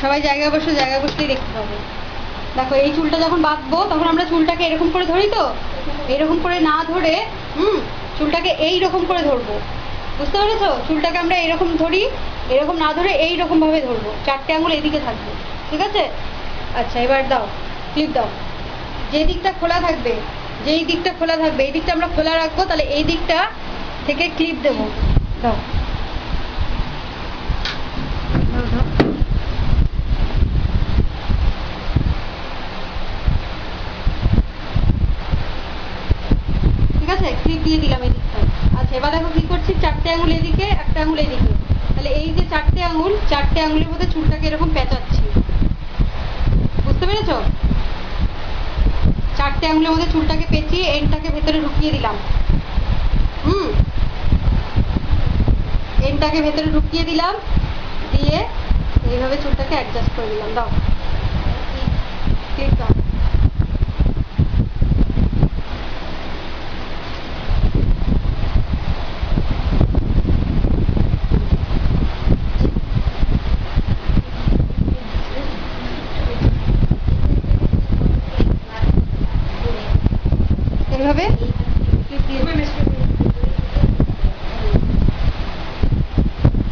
সবাই জায়গায় বসে জায়গায় বসলেই দেখতে পাবে। দেখো, এই চুলটা যখন বাঁধবো, তখন আমরা চুলটাকে এরকম করে ধরি তো? এরকম করে না ধরে, হুম, চুলটাকে এই রকম করে ধরবো। বুঝতে পেরেছ? চুলটাকে আমরা এরকম ধরি, এরকম না ধরে এই রকম ভাবে ধরবো। চারটে আঙুল এইদিকে থাকবে। ঠিক আছে? আচ্ছা এবার দাও ক্লিপ দাও। যে দিকটা খোলা থাকবে, যেই দিকটা খোলা থাকবে, এই দিকটা আমরা খোলা রাখব, তাহলে এই দিকটা থেকে ক্লিপ দেবো। ঠিক আছে? ক্লিপ দিয়ে দিলাম এই দিকটা। আচ্ছা এবার দেখো কি করছি? চারটে আঙুল এদিকে, একটা আঙুল এদিকে। তাহলে এই যে চারটে আঙুল, চারটে আঙুলের মধ্যে চুলটাকে এরকম পেঁচাচ্ছি বুঝতে পেরেছ চারটে আঙুলের মধ্যে চুলটাকে পেঁচিয়ে এন্ডটাকে ভেতরে ঢুকিয়ে দিলাম হুম এন্ডটাকে ভেতরে ঢুকিয়ে দিলাম দিয়ে এইভাবে চুলটাকে অ্যাডজাস্ট করে দিলাম দাও ঠিক দাও দিয়ে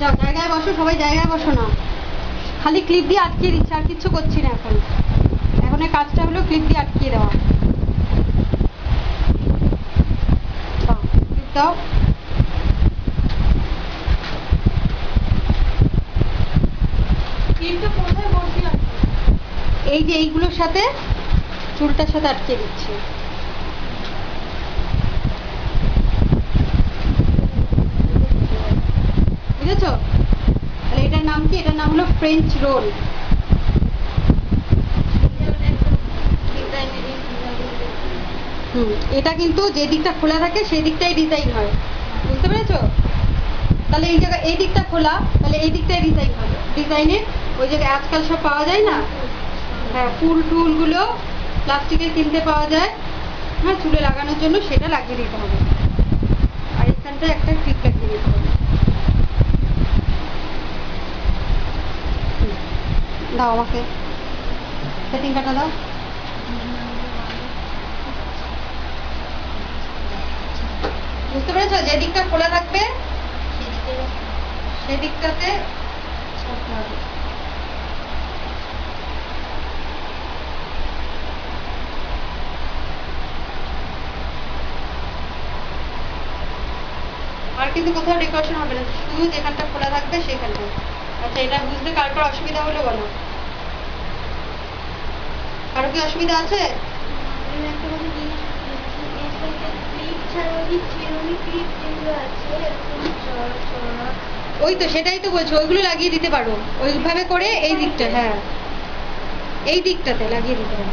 যাও জায়গায় বসো সবাই জায়গায় বসো না। খালি ক্লিপ দিয়ে আটকিয়ে দিচ্ছি আর কিচ্ছু করছি না এখন। এখন এই কাজটা হলো ক্লিপ দিয়ে আটকিয়ে দেওয়া। ক্লিপ দাও। এই যে এইগুলোর সাথে চুলটার সাথে আটকে দিচ্ছি বুঝেছ তাহলে এটার নাম কি এটার নাম হলো ফ্রেঞ্চ রোল হুম, এটা কিন্তু যে দিকটা খোলা থাকে, সেই দিকটাই ডিজাইন হয়। বুঝতে পেরেছ? তাহলে এই জায়গা এই দিকটা খোলা, তাহলে এই দিকটাই ডিজাইন হবে। ডিজাইনের ওই জায়গায় আজকাল সব পাওয়া যায় না? হ্যাঁ ফুল টুলগুলো প্লাস্টিকের কিনতে পাওয়া যায়। হ্যাঁ চুলে লাগানোর জন্য সেটা লাগিয়ে দিতে হবে। আর এখানটায় একটা ক্লিপ লাগিয়ে দিতে হবে হুম, দাও আমাকে। সেটিং কাটা দাও। বুঝতে পেরেছ? যে দিকটা খোলা থাকবে সেই দিকটাতে আর কিন্তু কোথাও ডেকোরেশন হবে না। শুধু যেখানটা খোলা থাকবে সেখানটা আচ্ছা এটা বুঝতে কার কার অসুবিধা হলো বলো কারও কি অসুবিধা আছে ওই তো সেটাই তো বলছি ওইগুলো লাগিয়ে দিতে পারো ওইভাবে করে এই দিকটা হ্যাঁ এই দিকটাতে লাগিয়ে দিতে না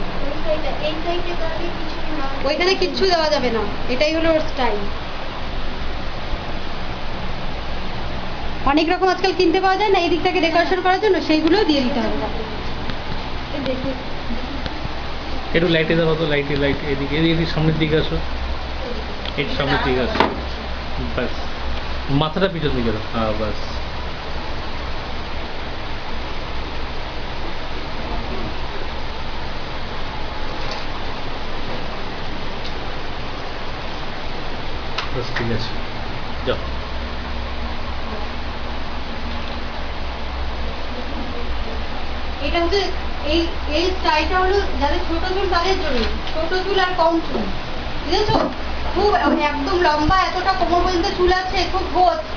ওইখানে কিচ্ছু দেওয়া যাবে না এটাই হলো ওর স্টাইল অনেক রকম আজকাল কিনতে পাওয়া যায় না, এই দিকটাকে ডেকোরেশন করার জন্য সেইগুলো দিয়ে দিতে হবে। একটু লাইটে দাও তো লাইটে লাইট এদিকে এদিকে সামনের দিকে আসো। এই সামনের দিকে আসো। ব্যাস। মাথাটা পিছন দিকে দাও। হ্যাঁ ব্যাস, ঠিক আছে। যাও। এটা হচ্ছে এই এই স্টাইলটা হলো যাদের ছোট চুল তাদের জন্য ছোট চুল আর কম চুল। বুঝেছ? খুব একদম লম্বা এতটা কোমর পর্যন্ত চুল আছে খুব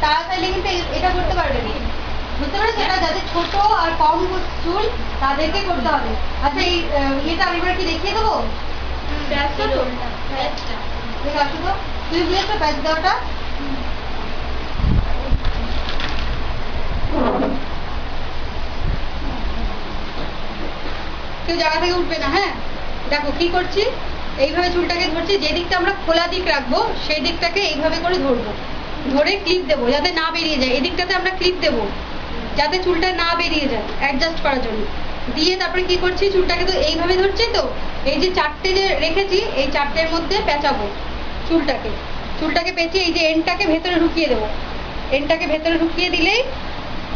তারা চাইলে কিন্তু এটা করতে পারবে না। বুঝতে পেরেছ? এটা যাদের ছোট আর কম চুল তাদেরকে করতে হবে। আচ্ছা এই ইয়েটা আমি এবার কি দেখিয়ে দেবো? ব্যাসটা তো। ব্যাসটা তুই বুঝেছ ব্যাচ দেওয়াটা কেউ জায়গা থেকে উঠবে না হ্যাঁ? দেখো, কি করছি? এইভাবে চুলটাকে ধরছি, যে দিকটা আমরা খোলা দিক রাখব, সেই দিকটাকে এইভাবে করে ধরবো। ধরে ক্লিপ দেবো, যাতে না বেরিয়ে যায়। এদিকটাতে আমরা ক্লিপ দেবো, যাতে চুলটা না বেরিয়ে যায় অ্যাডজাস্ট করার জন্য। দিয়ে তারপরে কি করছি? চুলটাকে তো এইভাবে ধরছি তো, এই যে চারটে যে রেখেছি, এই চারটের মধ্যে পেঁচাবো চুলটাকে। চুলটাকে পেঁচিয়ে এই যে এন্ডটাকে ভেতরে ঢুকিয়ে দেবো। এন্ডটাকে ভেতরে ঢুকিয়ে দিলেই,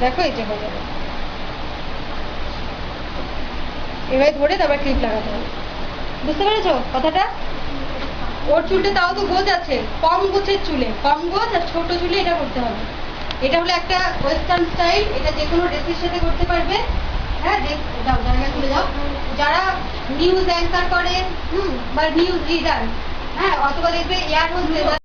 দেখো এই যে হয়ে যাবে এভাবে ধরে তারপর ক্লিপ লাগাতে হবে। বুঝতে পেরেছ কথাটা? ওর চুলটা তাও তো গোছ আছে, কম গোছের চুলে, কম গোছ আর ছোট চুলে এটা করতে হবে। এটা হলো একটা ওয়েস্টার্ন স্টাইল এটা যে কোনো ড্রেসের সাথে করতে পারবে। হ্যাঁ দেখ যাও, জায়গা চলে যাও। যারা নিউজ অ্যাঙ্কার করে, হুম, বা নিউজ রিডার হ্যাঁ অথবা দেখবে এয়ার হোস্টেস